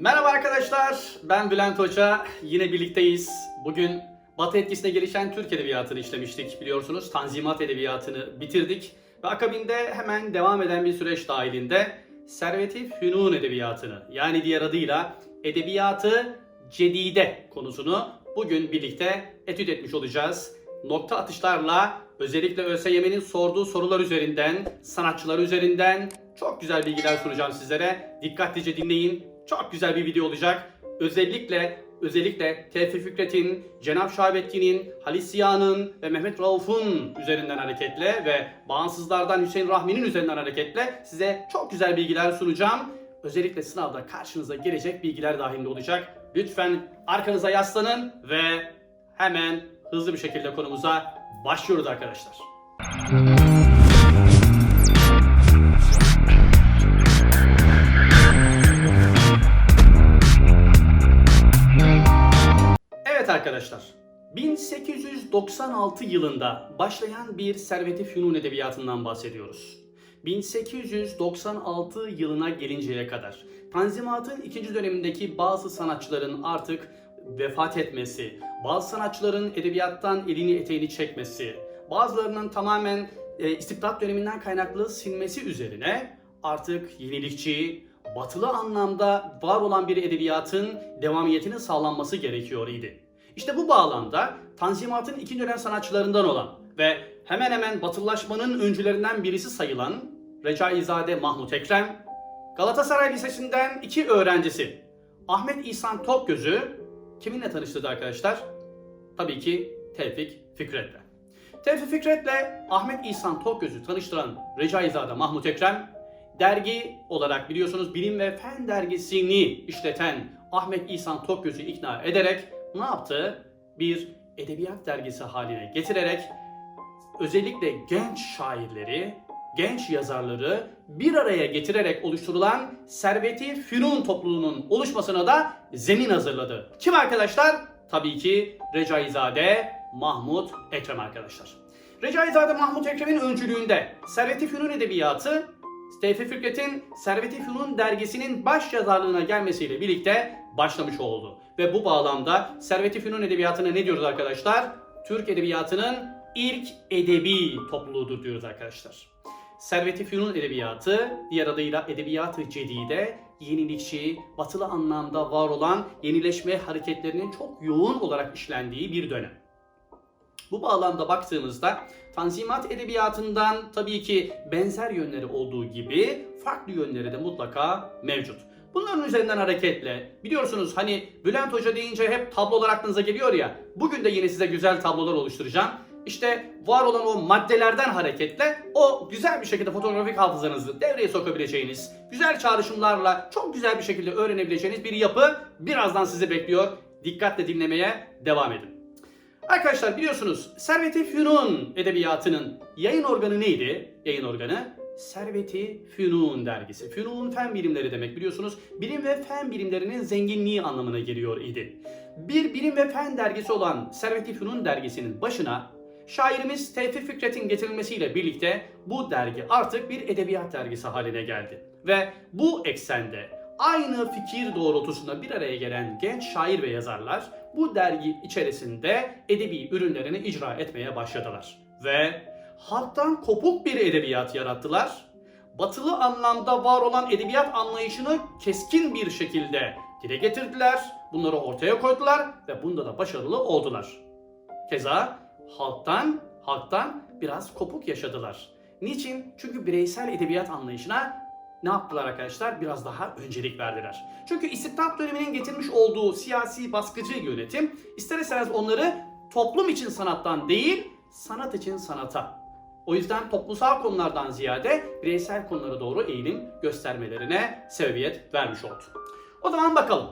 Merhaba arkadaşlar, ben Bülent Hoca. Yine birlikteyiz. Bugün Batı etkisine gelişen Türk Edebiyatı'nı işlemiştik biliyorsunuz. Tanzimat Edebiyatı'nı bitirdik. Ve akabinde hemen devam eden bir süreç dahilinde Servet-i Fünun Edebiyatı'nı yani diğer adıyla Edebiyatı Cedide konusunu bugün birlikte etüt etmiş olacağız. Nokta atışlarla özellikle ÖSYM'nin sorduğu sorular üzerinden, sanatçılar üzerinden çok güzel bilgiler sunacağım sizlere. Dikkatlice dinleyin. Çok güzel bir video olacak. Özellikle özellikle Tevfik Fikret'in, Cenab Şahabettin'in, Halis Ziya'nın ve Mehmet Rauf'un üzerinden hareketle ve bağımsızlardan Hüseyin Rahmi'nin üzerinden hareketle size çok güzel bilgiler sunacağım. Özellikle sınavda karşınıza gelecek bilgiler dahilinde olacak. Lütfen arkanıza yaslanın ve hemen hızlı bir şekilde konumuza başlıyoruz arkadaşlar. Arkadaşlar, 1896 yılında başlayan bir Servet-i Fünun edebiyatından bahsediyoruz. 1896 yılına gelinceye kadar Tanzimat'ın ikinci dönemindeki bazı sanatçıların artık vefat etmesi, bazı sanatçıların edebiyattan elini eteğini çekmesi, bazılarının tamamen e, istibdat döneminden kaynaklı silmesi üzerine artık yenilikçi, batılı anlamda var olan bir edebiyatın devamiyetinin sağlanması gerekiyor idi. İşte bu bağlamda Tanzimat'ın ikinci dönem sanatçılarından olan ve hemen hemen batılılaşmanın öncülerinden birisi sayılan Recaizade Mahmut Ekrem, Galatasaray Lisesi'nden iki öğrencisi Ahmet İhsan Tokgöz'ü kiminle tanıştırdı arkadaşlar? Tabii ki Tevfik Fikret'le. Tevfik Fikret'le Ahmet İhsan Tokgöz'ü tanıştıran Recaizade Mahmut Ekrem, dergi olarak biliyorsunuz Bilim ve Fen dergisini işleten Ahmet İhsan Tokgöz'ü ikna ederek ne yaptı? Bir edebiyat dergisi haline getirerek özellikle genç şairleri, genç yazarları bir araya getirerek oluşturulan Servet-i Fünun topluluğunun oluşmasına da zemin hazırladı. Kim arkadaşlar? Tabii ki Recaizade Mahmut Ekrem arkadaşlar. Recaizade Mahmut Ekrem'in öncülüğünde Servet-i Fünun Edebiyatı Tevfik Fikret'in Servet-i Fünun dergisinin baş yazarlığına gelmesiyle birlikte başlamış oldu. Ve bu bağlamda Servet-i Fünun Edebiyatı'na ne diyoruz arkadaşlar? Türk Edebiyatı'nın ilk edebi topluluğudur diyoruz arkadaşlar. Servet-i Fünun Edebiyatı, diğer adıyla Edebiyat-ı Cedide, yenilikçi, batılı anlamda var olan yenileşme hareketlerinin çok yoğun olarak işlendiği bir dönem. Bu bağlamda baktığımızda Tanzimat edebiyatından tabii ki benzer yönleri olduğu gibi farklı yönleri de mutlaka mevcut. Bunların üzerinden hareketle biliyorsunuz hani Bülent Hoca deyince hep tablolar aklınıza geliyor ya. Bugün de yine size güzel tablolar oluşturacağım. İşte var olan o maddelerden hareketle o güzel bir şekilde fotoğrafik hafızanızı devreye sokabileceğiniz, güzel çağrışımlarla çok güzel bir şekilde öğrenebileceğiniz bir yapı birazdan sizi bekliyor. Dikkatle dinlemeye devam edin. Arkadaşlar biliyorsunuz Servet-i Fünun edebiyatının yayın organı neydi? Yayın organı Servet-i Fünun dergisi. Fünun fen bilimleri demek biliyorsunuz. Bilim ve fen bilimlerinin zenginliği anlamına geliyor idi. Bir bilim ve fen dergisi olan Servet-i Fünun dergisinin başına şairimiz Tevfik Fikret'in getirilmesiyle birlikte bu dergi artık bir edebiyat dergisi haline geldi. Ve bu eksende aynı fikir doğrultusunda bir araya gelen genç şair ve yazarlar bu dergi içerisinde edebi ürünlerini icra etmeye başladılar. Ve halktan kopuk bir edebiyat yarattılar. Batılı anlamda var olan edebiyat anlayışını keskin bir şekilde dile getirdiler. Bunları ortaya koydular ve bunda da başarılı oldular. Keza halktan halktan biraz kopuk yaşadılar. Niçin? Çünkü bireysel edebiyat anlayışına ne yaptılar arkadaşlar? Biraz daha öncelik verdiler. Çünkü istibdat döneminin getirmiş olduğu siyasi baskıcı yönetim ister onları toplum için sanattan değil, sanat için sanata. O yüzden toplumsal konulardan ziyade bireysel konulara doğru eğilim göstermelerine sebebiyet vermiş oldu. O zaman bakalım.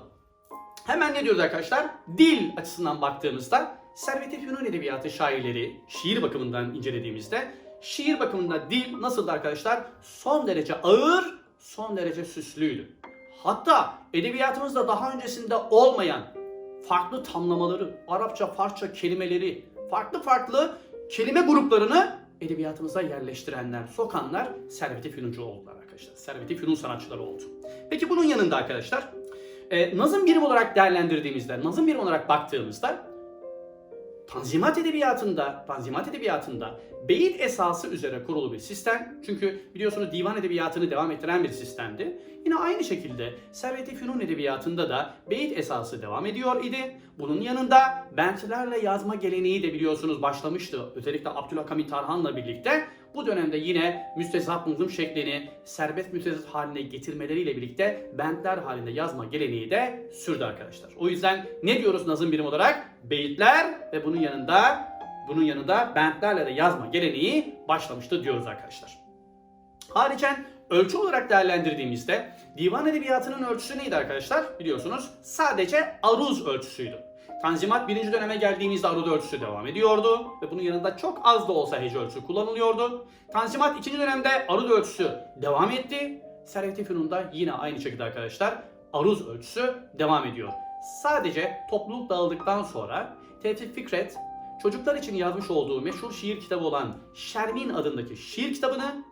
Hemen ne diyoruz arkadaşlar? Dil açısından baktığımızda Servet-i Fünun Edebiyatı şairleri şiir bakımından incelediğimizde şiir bakımında dil nasıldı arkadaşlar? Son derece ağır, son derece süslüydü. Hatta edebiyatımızda daha öncesinde olmayan farklı tamlamaları, Arapça, Farsça kelimeleri, farklı farklı kelime gruplarını edebiyatımıza yerleştirenler, sokanlar Servet-i Fünuncu oldular arkadaşlar. Servet-i Fünun sanatçıları oldu. Peki bunun yanında arkadaşlar e, nazım birim olarak değerlendirdiğimizde, nazım birim olarak baktığımızda Tanzimat edebiyatında, Tanzimat edebiyatında beyit esası üzere kurulu bir sistem. Çünkü biliyorsunuz divan edebiyatını devam ettiren bir sistemdi. Yine aynı şekilde Servet-i Fünun edebiyatında da beyit esası devam ediyor idi. Bunun yanında bentlerle yazma geleneği de biliyorsunuz başlamıştı. Özellikle Abdülhakamit Tarhan'la birlikte bu dönemde yine müstezat nızım şeklini serbest müstezat haline getirmeleriyle birlikte bentler halinde yazma geleneği de sürdü arkadaşlar. O yüzden ne diyoruz nazım birim olarak? Beyitler ve bunun yanında bunun yanında bentlerle de yazma geleneği başlamıştı diyoruz arkadaşlar. Haricen ölçü olarak değerlendirdiğimizde divan edebiyatının ölçüsü neydi arkadaşlar? Biliyorsunuz sadece aruz ölçüsüydü. Tanzimat birinci döneme geldiğimizde aruz ölçüsü devam ediyordu ve bunun yanında çok az da olsa hece ölçüsü kullanılıyordu. Tanzimat ikinci dönemde aruz ölçüsü devam etti. Servet-i Fünun'da yine aynı şekilde arkadaşlar aruz ölçüsü devam ediyor. Sadece topluluk dağıldıktan sonra Tevfik Fikret çocuklar için yazmış olduğu meşhur şiir kitabı olan Şermin adındaki şiir kitabını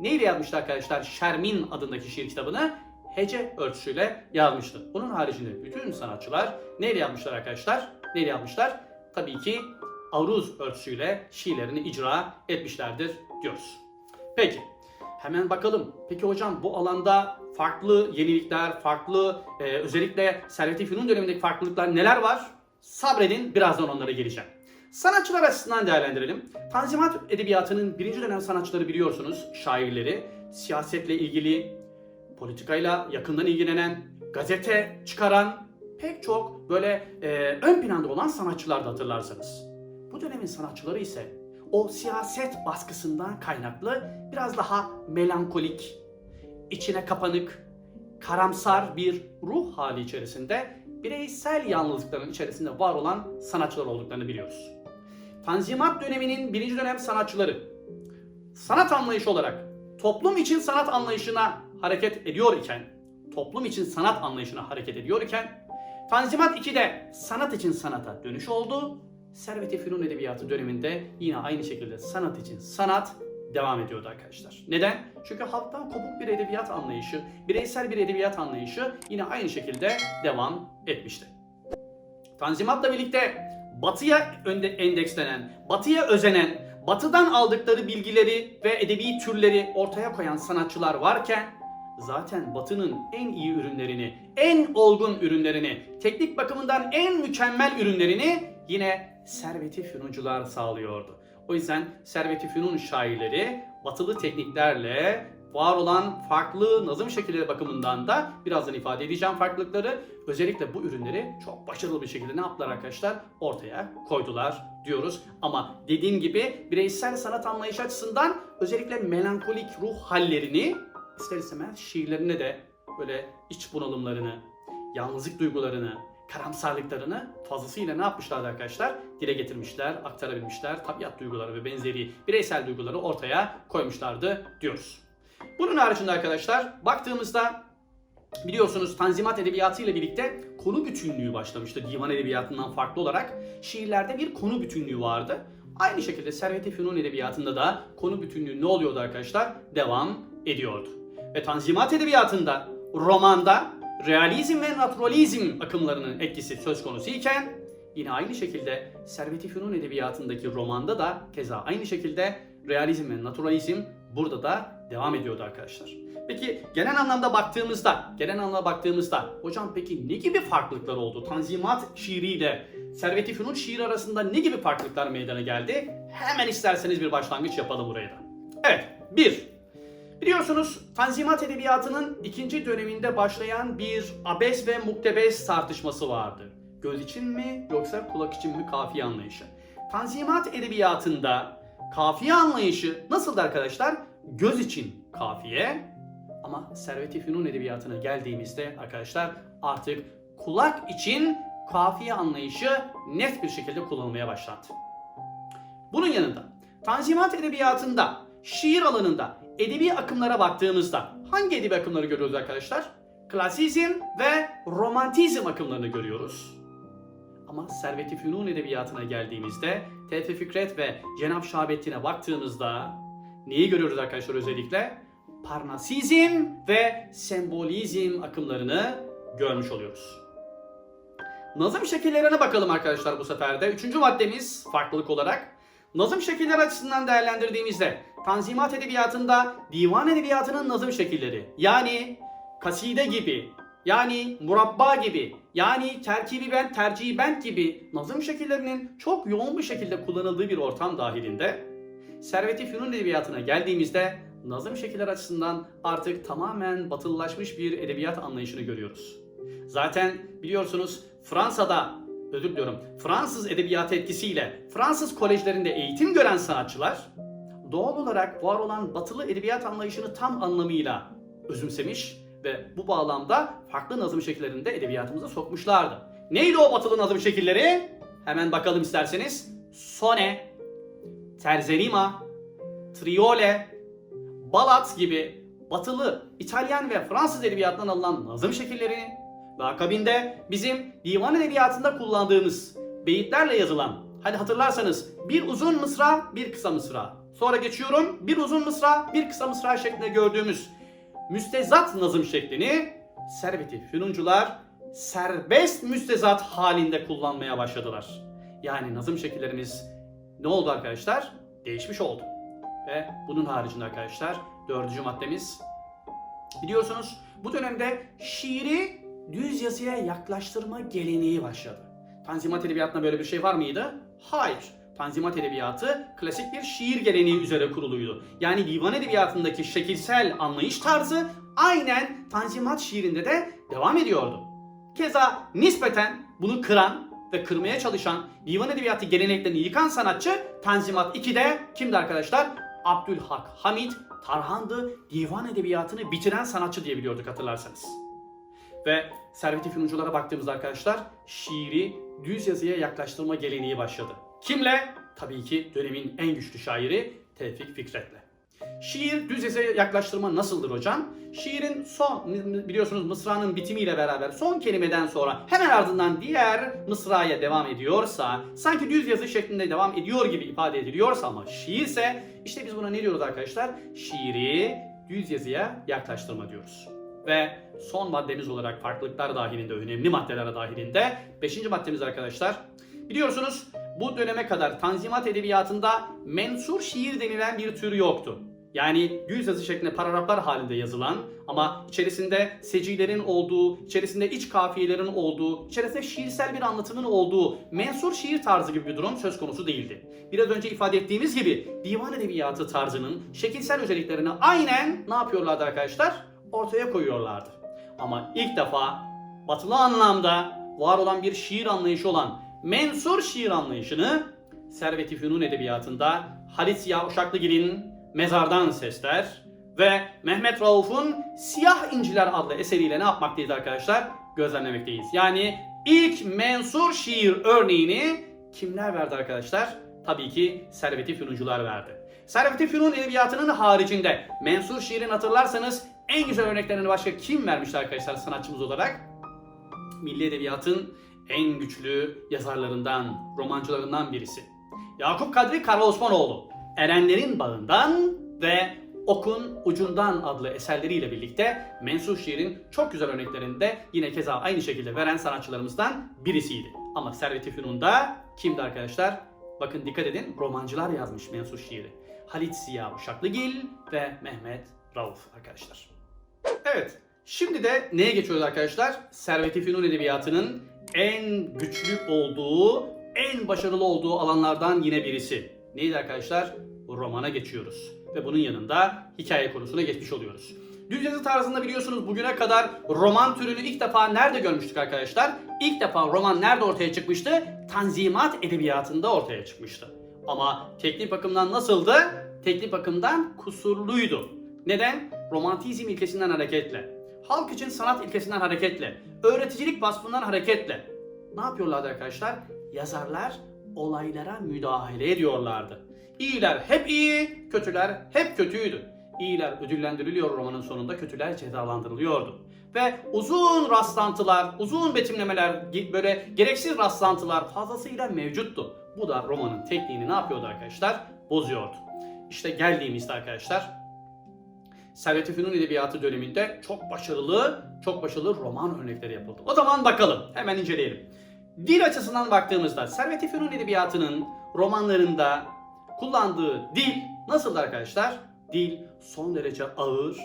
neyle yazmıştı arkadaşlar? Şermin adındaki şiir kitabını hece ölçüsüyle yazmıştı. Bunun haricinde bütün sanatçılar neyle yazmışlar arkadaşlar? Neyle yazmışlar? Tabii ki aruz ölçüsüyle şiirlerini icra etmişlerdir diyoruz. Peki hemen bakalım. Peki hocam bu alanda farklı yenilikler, farklı e, özellikle Servet-i Fünun dönemindeki farklılıklar neler var? Sabredin birazdan onlara geleceğim. Sanatçılar açısından değerlendirelim. Tanzimat edebiyatının birinci dönem sanatçıları biliyorsunuz, şairleri, siyasetle ilgili, politikayla yakından ilgilenen, gazete çıkaran pek çok böyle e, ön planda olan sanatçılar da hatırlarsanız. Bu dönemin sanatçıları ise o siyaset baskısından kaynaklı biraz daha melankolik, içine kapanık, karamsar bir ruh hali içerisinde bireysel yalnızlıkların içerisinde var olan sanatçılar olduklarını biliyoruz. Tanzimat döneminin birinci dönem sanatçıları sanat anlayışı olarak toplum için sanat anlayışına hareket ediyor iken, toplum için sanat anlayışına hareket ediyor iken, Tanzimat 2'de sanat için sanata dönüş oldu. Servet-i Fünun Edebiyatı döneminde yine aynı şekilde sanat için sanat devam ediyordu arkadaşlar. Neden? Çünkü halktan kopuk bir edebiyat anlayışı, bireysel bir edebiyat anlayışı yine aynı şekilde devam etmişti. Tanzimat'la birlikte batıya endekslenen, batıya özenen, batıdan aldıkları bilgileri ve edebi türleri ortaya koyan sanatçılar varken zaten batının en iyi ürünlerini, en olgun ürünlerini, teknik bakımından en mükemmel ürünlerini yine Servet-i Fünuncular sağlıyordu. O yüzden Servet-i Fünun şairleri batılı tekniklerle var olan farklı nazım şekilleri bakımından da birazdan ifade edeceğim farklılıkları. Özellikle bu ürünleri çok başarılı bir şekilde ne yaptılar arkadaşlar? Ortaya koydular diyoruz. Ama dediğim gibi bireysel sanat anlayış açısından özellikle melankolik ruh hallerini ister istemez şiirlerine de böyle iç bunalımlarını, yalnızlık duygularını, karamsarlıklarını fazlasıyla ne yapmışlardı arkadaşlar? Dile getirmişler, aktarabilmişler, tabiat duyguları ve benzeri bireysel duyguları ortaya koymuşlardı diyoruz. Bunun haricinde arkadaşlar baktığımızda biliyorsunuz Tanzimat Edebiyatı ile birlikte konu bütünlüğü başlamıştı divan edebiyatından farklı olarak. Şiirlerde bir konu bütünlüğü vardı. Aynı şekilde Servet-i Fünun Edebiyatı'nda da konu bütünlüğü ne oluyordu arkadaşlar? Devam ediyordu. Ve Tanzimat Edebiyatı'nda, romanda realizm ve naturalizm akımlarının etkisi söz konusu iken yine aynı şekilde Servet-i Fünun Edebiyatı'ndaki romanda da keza aynı şekilde realizm ve naturalizm burada da devam ediyordu arkadaşlar. Peki genel anlamda baktığımızda, genel anlamda baktığımızda hocam peki ne gibi farklılıklar oldu? Tanzimat şiiriyle Servet-i Fünun şiiri arasında ne gibi farklılıklar meydana geldi? Hemen isterseniz bir başlangıç yapalım buraya da. Evet, bir, Biliyorsunuz Tanzimat Edebiyatı'nın ikinci döneminde başlayan bir abes ve muktebes tartışması vardı. Göz için mi yoksa kulak için mi kafiye anlayışı? Tanzimat Edebiyatı'nda kafiye anlayışı nasıldı arkadaşlar? Göz için kafiye ama Servet-i Fünun Edebiyatı'na geldiğimizde arkadaşlar artık kulak için kafiye anlayışı net bir şekilde kullanılmaya başlandı. Bunun yanında Tanzimat Edebiyatı'nda şiir alanında edebi akımlara baktığımızda hangi edebi akımları görüyoruz arkadaşlar? Klasizm ve romantizm akımlarını görüyoruz. Ama Servet-i Fünun edebiyatına geldiğimizde Tevfik Fikret ve Cenab Şahabettin'e baktığımızda neyi görüyoruz arkadaşlar özellikle? Parnasizm ve sembolizm akımlarını görmüş oluyoruz. Nazım şekillerine bakalım arkadaşlar bu sefer de. Üçüncü maddemiz farklılık olarak. Nazım şekiller açısından değerlendirdiğimizde Tanzimat Edebiyatı'nda divan edebiyatının nazım şekilleri yani kaside gibi yani murabba gibi yani terkibi bent, tercihi bent gibi nazım şekillerinin çok yoğun bir şekilde kullanıldığı bir ortam dahilinde Servet-i Fünun Edebiyatı'na geldiğimizde nazım şekiller açısından artık tamamen batılılaşmış bir edebiyat anlayışını görüyoruz. Zaten biliyorsunuz Fransa'da özür diliyorum Fransız edebiyatı etkisiyle Fransız kolejlerinde eğitim gören sanatçılar doğal olarak var olan batılı edebiyat anlayışını tam anlamıyla özümsemiş ve bu bağlamda farklı nazım şekillerini de edebiyatımıza sokmuşlardı. Neydi o batılı nazım şekilleri? Hemen bakalım isterseniz. Sone, terzerima, triole, balat gibi batılı, İtalyan ve Fransız edebiyatından alınan nazım şekillerini ve akabinde bizim divan edebiyatında kullandığımız beyitlerle yazılan, hadi hatırlarsanız bir uzun mısra, bir kısa mısra. Sonra geçiyorum bir uzun mısra, bir kısa mısra şeklinde gördüğümüz müstezat nazım şeklini Servet-i Fünuncular serbest müstezat halinde kullanmaya başladılar. Yani nazım şekillerimiz ne oldu arkadaşlar? Değişmiş oldu. Ve bunun haricinde arkadaşlar dördüncü maddemiz biliyorsunuz bu dönemde şiiri düz yazıya yaklaştırma geleneği başladı. Tanzimat edebiyatında böyle bir şey var mıydı? Hayır. Tanzimat edebiyatı klasik bir şiir geleneği üzere kuruluydu. Yani divan edebiyatındaki şekilsel anlayış tarzı aynen Tanzimat şiirinde de devam ediyordu. Keza nispeten bunu kıran ve kırmaya çalışan divan edebiyatı geleneklerini yıkan sanatçı Tanzimat 2'de kimdi arkadaşlar? Abdülhak Hamid Tarhan'dı. Divan edebiyatını bitiren sanatçı diye biliyorduk hatırlarsanız. Ve Servet-i Fünunculara baktığımızda arkadaşlar şiiri düz yazıya yaklaştırma geleneği başladı. Kimle? Tabii ki dönemin en güçlü şairi Tevfik Fikret'le. Şiir düz yazıya yaklaştırma nasıldır hocam? Şiirin son biliyorsunuz mısranın bitimiyle beraber son kelimeden sonra hemen ardından diğer mısraya devam ediyorsa sanki düz yazı şeklinde devam ediyor gibi ifade ediliyorsa ama şiirse işte biz buna ne diyoruz arkadaşlar? Şiiri düz yazıya yaklaştırma diyoruz. Ve son maddemiz olarak farklılıklar dahilinde, önemli maddeler dahilinde 5. maddemiz arkadaşlar. Biliyorsunuz bu döneme kadar Tanzimat Edebiyatı'nda mensur şiir denilen bir tür yoktu. Yani düz yazı şeklinde paragraflar halinde yazılan ama içerisinde secilerin olduğu, içerisinde iç kafiyelerin olduğu, içerisinde şiirsel bir anlatımın olduğu mensur şiir tarzı gibi bir durum söz konusu değildi. Biraz önce ifade ettiğimiz gibi divan edebiyatı tarzının şekilsel özelliklerini aynen ne yapıyorlardı arkadaşlar? Ortaya koyuyorlardı. Ama ilk defa batılı anlamda var olan bir şiir anlayışı olan mensur şiir anlayışını Servet-i Fünun edebiyatında Halit Ziya Uşaklıgil'in Mezardan Sesler ve Mehmet Rauf'un Siyah İnciler adlı eseriyle ne yapmaktayız arkadaşlar? Gözlemlemekteyiz. Yani ilk mensur şiir örneğini kimler verdi arkadaşlar? Tabii ki Servet-i Fünuncular verdi. Servet-i Fünun edebiyatının haricinde mensur şiirin hatırlarsanız en güzel örneklerini başka kim vermişti arkadaşlar sanatçımız olarak? Milli Edebiyatın en güçlü yazarlarından, romancılarından birisi. Yakup Kadri Karaosmanoğlu, Erenlerin Bağından ve Okun Ucundan adlı eserleriyle birlikte mensup şiirin çok güzel örneklerini de yine keza aynı şekilde veren sanatçılarımızdan birisiydi. Ama Servet-i Fünun'da kimdi arkadaşlar? Bakın dikkat edin romancılar yazmış mensup şiiri. Halit Ziya Uşaklıgil ve Mehmet Rauf arkadaşlar. Evet, şimdi de neye geçiyoruz arkadaşlar? Servet-i Fünun Edebiyatı'nın en güçlü olduğu, en başarılı olduğu alanlardan yine birisi. Neydi arkadaşlar? Romana geçiyoruz. Ve bunun yanında hikaye konusuna geçmiş oluyoruz. Düz yazı tarzında biliyorsunuz bugüne kadar roman türünü ilk defa nerede görmüştük arkadaşlar? İlk defa roman nerede ortaya çıkmıştı? Tanzimat edebiyatında ortaya çıkmıştı. Ama teknik bakımdan nasıldı? Teknik bakımdan kusurluydu. Neden? Romantizm ilkesinden hareketle, halk için sanat ilkesinden hareketle, öğreticilik vasfından hareketle ne yapıyorlardı arkadaşlar? Yazarlar olaylara müdahale ediyorlardı. İyiler hep iyi, kötüler hep kötüydü. İyiler ödüllendiriliyor romanın sonunda, kötüler cezalandırılıyordu. Ve uzun rastlantılar, uzun betimlemeler, böyle gereksiz rastlantılar fazlasıyla mevcuttu. Bu da romanın tekniğini ne yapıyordu arkadaşlar? Bozuyordu. İşte geldiğimizde arkadaşlar Servet-i Fünun Edebiyatı döneminde çok başarılı, çok başarılı roman örnekleri yapıldı. O zaman bakalım, hemen inceleyelim. Dil açısından baktığımızda Servet-i Fünun Edebiyatı'nın romanlarında kullandığı dil nasıl arkadaşlar? Dil son derece ağır,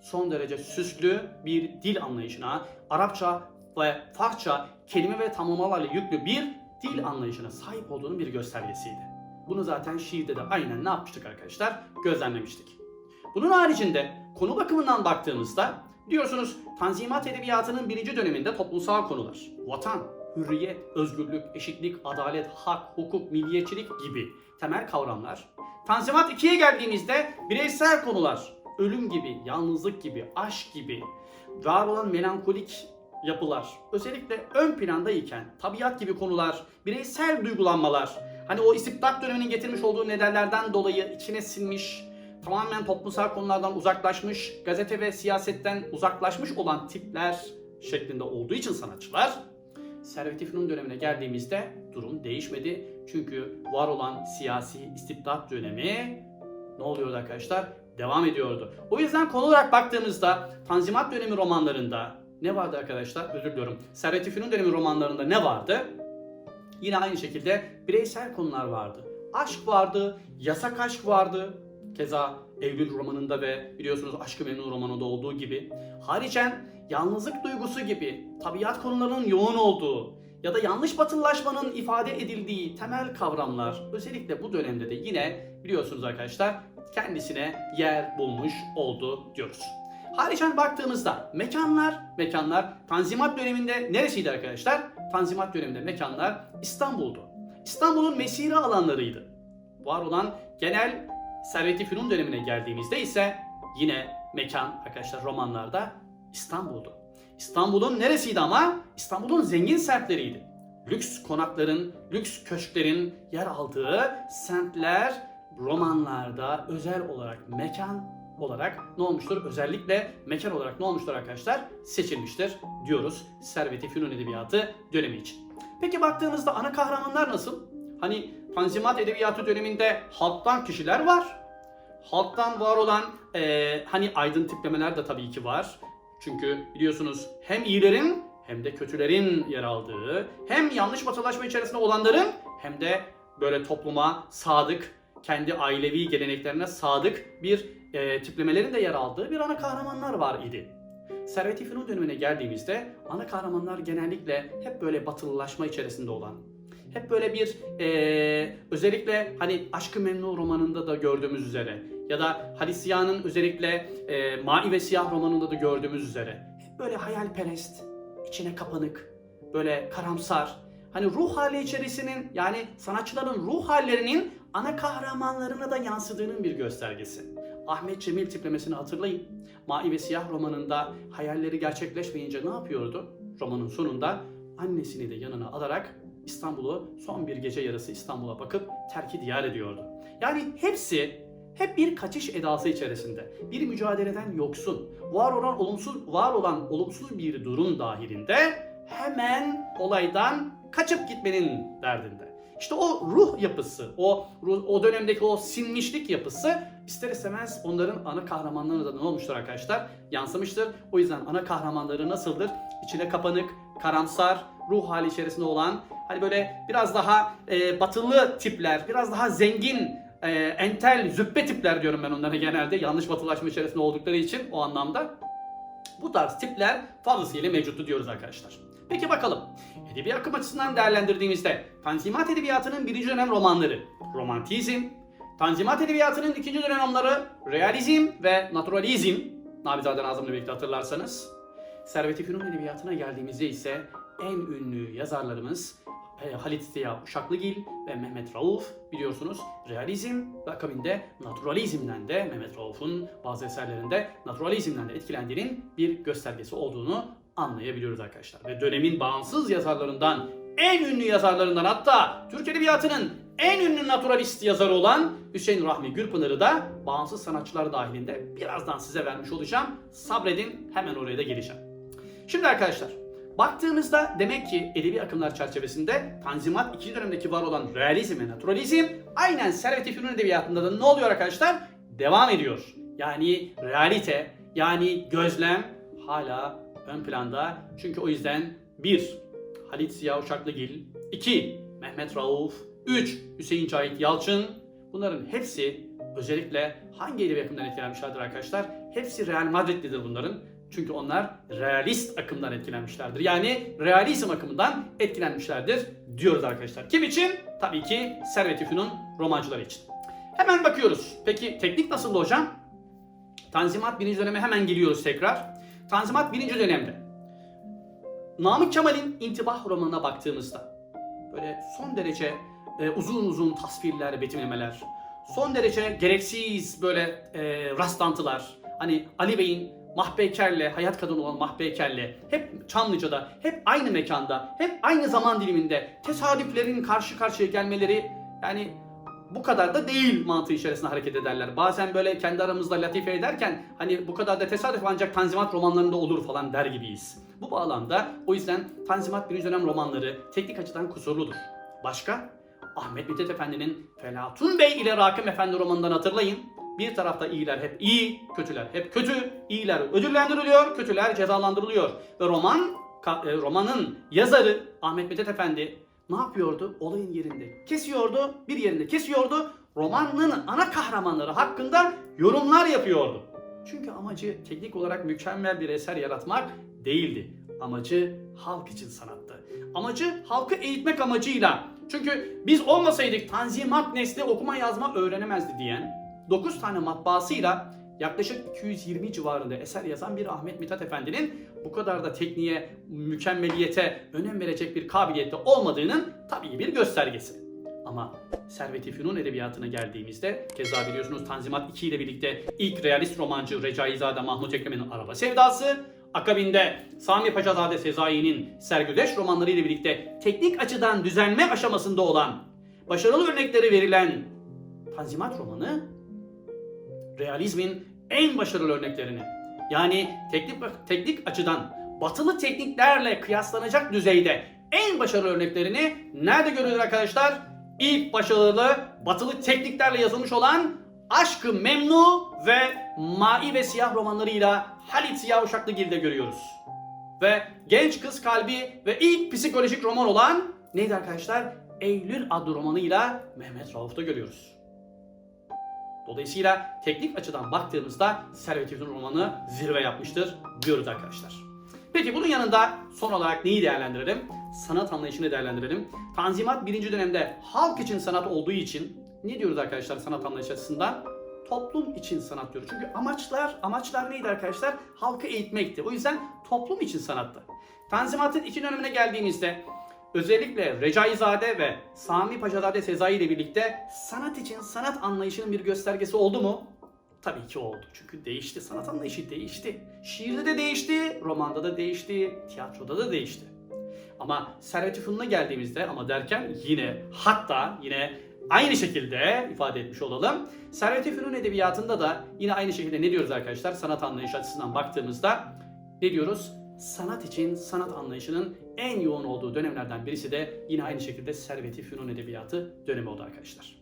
son derece süslü bir dil anlayışına, Arapça ve Farsça kelime ve tamlamalarla yüklü bir dil anlayışına sahip olduğunun bir göstergesiydi. Bunu zaten şiirde de aynen ne yapmıştık arkadaşlar? Gözlemlemiştik. Bunun haricinde konu bakımından baktığımızda diyorsunuz Tanzimat Edebiyatı'nın birinci döneminde toplumsal konular, vatan, hürriyet, özgürlük, eşitlik, adalet, hak, hukuk, milliyetçilik gibi temel kavramlar. Tanzimat 2'ye geldiğimizde bireysel konular, ölüm gibi, yalnızlık gibi, aşk gibi, var olan melankolik yapılar özellikle ön planda iken tabiat gibi konular, bireysel duygulanmalar, hani o istibdat döneminin getirmiş olduğu nedenlerden dolayı içine sinmiş, tamamen toplumsal konulardan uzaklaşmış, gazete ve siyasetten uzaklaşmış olan tipler şeklinde olduğu için sanatçılar Servet-i Fünun dönemine geldiğimizde durum değişmedi. Çünkü var olan siyasi istibdat dönemi ne oluyordu arkadaşlar? Devam ediyordu. O yüzden konu olarak baktığımızda Tanzimat dönemi romanlarında ne vardı arkadaşlar? Özür diliyorum. Servet-i Fünun dönemi romanlarında ne vardı? Yine aynı şekilde bireysel konular vardı. Aşk vardı, yasak aşk vardı. Keza Eylül romanında ve biliyorsunuz Aşkı Memnun romanında olduğu gibi. Haricen yalnızlık duygusu gibi tabiat konularının yoğun olduğu ya da yanlış batılılaşmanın ifade edildiği temel kavramlar özellikle bu dönemde de yine biliyorsunuz arkadaşlar kendisine yer bulmuş oldu diyoruz. Haricen baktığımızda mekanlar, mekanlar Tanzimat döneminde neresiydi arkadaşlar? Tanzimat döneminde mekanlar İstanbul'du. İstanbul'un mesire alanlarıydı. Var olan genel Servet-i Fünun dönemine geldiğimizde ise yine mekan arkadaşlar romanlarda İstanbul'du. İstanbul'un neresiydi ama? İstanbul'un zengin semtleriydi. Lüks konakların, lüks köşklerin yer aldığı semtler romanlarda özel olarak mekan olarak ne olmuştur? Özellikle mekan olarak ne olmuştur arkadaşlar? Seçilmiştir diyoruz Servet-i Fünun Edebiyatı dönemi için. Peki baktığımızda ana kahramanlar nasıl? Hani Tanzimat Edebiyatı döneminde halktan kişiler var. Halktan var olan eee, hani aydın tiplemeler de tabii ki var. Çünkü biliyorsunuz hem iyilerin hem de kötülerin yer aldığı, hem yanlış batılaşma içerisinde olanların hem de böyle topluma sadık, kendi ailevi geleneklerine sadık bir e, tiplemelerin de yer aldığı bir ana kahramanlar var idi. Servet-i Fünun dönemine geldiğimizde ana kahramanlar genellikle hep böyle batılılaşma içerisinde olan, hep böyle bir e, özellikle hani Aşkı Memnu romanında da gördüğümüz üzere ya da Halis Ziya'nın özellikle e, Mai ve Siyah romanında da gördüğümüz üzere böyle hayalperest, içine kapanık, böyle karamsar, hani ruh hali içerisinin yani sanatçıların ruh hallerinin ana kahramanlarına da yansıdığının bir göstergesi. Ahmet Cemil tiplemesini hatırlayın. Mai ve Siyah romanında hayalleri gerçekleşmeyince ne yapıyordu? Romanın sonunda annesini de yanına alarak İstanbul'u son bir gece yarısı İstanbul'a bakıp terki diyar ediyordu. Yani hepsi hep bir kaçış edası içerisinde, bir mücadeleden yoksun, var olan olumsuz var olan olumsuz bir durum dahilinde hemen olaydan kaçıp gitmenin derdinde. İşte o ruh yapısı, o o dönemdeki o sinmişlik yapısı ister istemez onların ana kahramanlarına da ne olmuştur arkadaşlar? Yansımıştır. O yüzden ana kahramanları nasıldır? İçine kapanık, karamsar, ruh hali içerisinde olan hani böyle biraz daha e, batılı tipler, biraz daha zengin, e, entel, züppe tipler diyorum ben onlara genelde. Yanlış batılaşma içerisinde oldukları için o anlamda. Bu tarz tipler fazlasıyla mevcuttu diyoruz arkadaşlar. Peki bakalım. Edebi akım açısından değerlendirdiğimizde Tanzimat Edebiyatı'nın birinci dönem romanları Romantizm, Tanzimat Edebiyatı'nın ikinci dönem romanları Realizm ve Naturalizm Nabizade Nazım'la birlikte hatırlarsanız. Servet-i Fünun Edebiyatı'na geldiğimizde ise en ünlü yazarlarımız Halit Ziya Uşaklıgil ve Mehmet Rauf biliyorsunuz realizm ve akabinde naturalizmden de Mehmet Rauf'un bazı eserlerinde naturalizmden de etkilendiğinin bir göstergesi olduğunu anlayabiliyoruz arkadaşlar. Ve dönemin bağımsız yazarlarından, en ünlü yazarlarından hatta Türk Edebiyatı'nın en ünlü naturalist yazarı olan Hüseyin Rahmi Gürpınar'ı da bağımsız sanatçılar dahilinde birazdan size vermiş olacağım. Sabredin hemen oraya da geleceğim. Şimdi arkadaşlar baktığımızda demek ki edebi akımlar çerçevesinde Tanzimat 2. dönemdeki var olan realizm ve naturalizm aynen Servet-i Fünun Edebiyatı'nda da ne oluyor arkadaşlar? Devam ediyor. yani realite, yani gözlem hala ön planda. Çünkü o yüzden 1. Halit Ziya Uşaklıgil 2. Mehmet Rauf 3. Hüseyin Cahit Yalçın Bunların hepsi özellikle hangi edebiyat akımdan etkilenmişlerdir arkadaşlar? Hepsi Real Madrid'lidir bunların. Çünkü onlar realist akımdan etkilenmişlerdir. Yani realizm akımından etkilenmişlerdir diyoruz arkadaşlar. Kim için? Tabii ki Servet-i Fünun romancıları için. Hemen bakıyoruz. Peki teknik nasıldı hocam? Tanzimat birinci döneme hemen geliyoruz tekrar. Tanzimat birinci dönemde. Namık Kemal'in İntibah romanına baktığımızda böyle son derece e, uzun uzun tasvirler, betimlemeler, son derece gereksiz böyle e, rastlantılar. Hani Ali Bey'in Mahpeyker'le, hayat kadını olan Mahpeyker'le hep Çamlıca'da, hep aynı mekanda, hep aynı zaman diliminde tesadüflerin karşı karşıya gelmeleri yani bu kadar da değil mantığı içerisinde hareket ederler. Bazen böyle kendi aramızda latife ederken hani bu kadar da tesadüf ancak Tanzimat romanlarında olur falan der gibiyiz. Bu bağlamda o yüzden Tanzimat birinci dönem romanları teknik açıdan kusurludur. Başka? Ahmet Mithat Efendi'nin Felatun Bey ile Rakım Efendi romanından hatırlayın. Bir tarafta iyiler hep iyi, kötüler hep kötü, iyiler ödüllendiriliyor, kötüler cezalandırılıyor. Ve roman e, romanın yazarı Ahmet Mithat Efendi ne yapıyordu? Olayın yerinde kesiyordu, bir yerinde kesiyordu. Romanın ana kahramanları hakkında yorumlar yapıyordu. Çünkü amacı teknik olarak mükemmel bir eser yaratmak değildi. Amacı halk için sanattı. Amacı halkı eğitmek amacıyla. Çünkü biz olmasaydık Tanzimat nesli okuma yazma öğrenemezdi diyen 9 tane matbaasıyla yaklaşık 220 civarında eser yazan bir Ahmet Mithat Efendi'nin bu kadar da tekniğe, mükemmeliyete önem verecek bir kabiliyette olmadığının tabii bir göstergesi. Ama Servet-i Fünun edebiyatına geldiğimizde keza biliyorsunuz Tanzimat 2 ile birlikte ilk realist romancı Recaizade Mahmut Ekrem'in Araba Sevdası, akabinde Sami Paşazade Sezai'nin Sergüdeş romanları ile birlikte teknik açıdan düzenme aşamasında olan, başarılı örnekleri verilen Tanzimat romanı realizmin en başarılı örneklerini yani teknik teknik açıdan batılı tekniklerle kıyaslanacak düzeyde en başarılı örneklerini nerede görüyoruz arkadaşlar? İlk başarılı batılı tekniklerle yazılmış olan Aşkı Memnu ve Mai ve Siyah romanlarıyla Halit Ziya Uşaklıgil'de görüyoruz. Ve Genç Kız Kalbi ve ilk psikolojik roman olan neydi arkadaşlar? Eylül adlı romanıyla Mehmet Rauf'ta görüyoruz. Dolayısıyla teknik açıdan baktığımızda Servet-i Fünun romanı zirve yapmıştır diyoruz arkadaşlar. Peki bunun yanında son olarak neyi değerlendirelim? Sanat anlayışını değerlendirelim. Tanzimat birinci dönemde halk için sanat olduğu için ne diyoruz arkadaşlar sanat anlayışı açısından? Toplum için sanat diyoruz. Çünkü amaçlar, amaçlar neydi arkadaşlar? Halkı eğitmekti. O yüzden toplum için sanattı. Tanzimat'ın iki dönemine geldiğimizde özellikle Recaizade ve Sami Paşazade Sezai ile birlikte sanat için sanat anlayışının bir göstergesi oldu mu? Tabii ki oldu. Çünkü değişti. Sanat anlayışı değişti. Şiirde de değişti, romanda da değişti, tiyatroda da değişti. Ama Servet-i Fünun'a geldiğimizde ama derken yine hatta yine aynı şekilde ifade etmiş olalım. Servet-i Fünun edebiyatında da yine aynı şekilde ne diyoruz arkadaşlar? Sanat anlayışı açısından baktığımızda ne diyoruz? Sanat için sanat anlayışının en yoğun olduğu dönemlerden birisi de yine aynı şekilde Servet-i Fünun edebiyatı dönemi oldu arkadaşlar.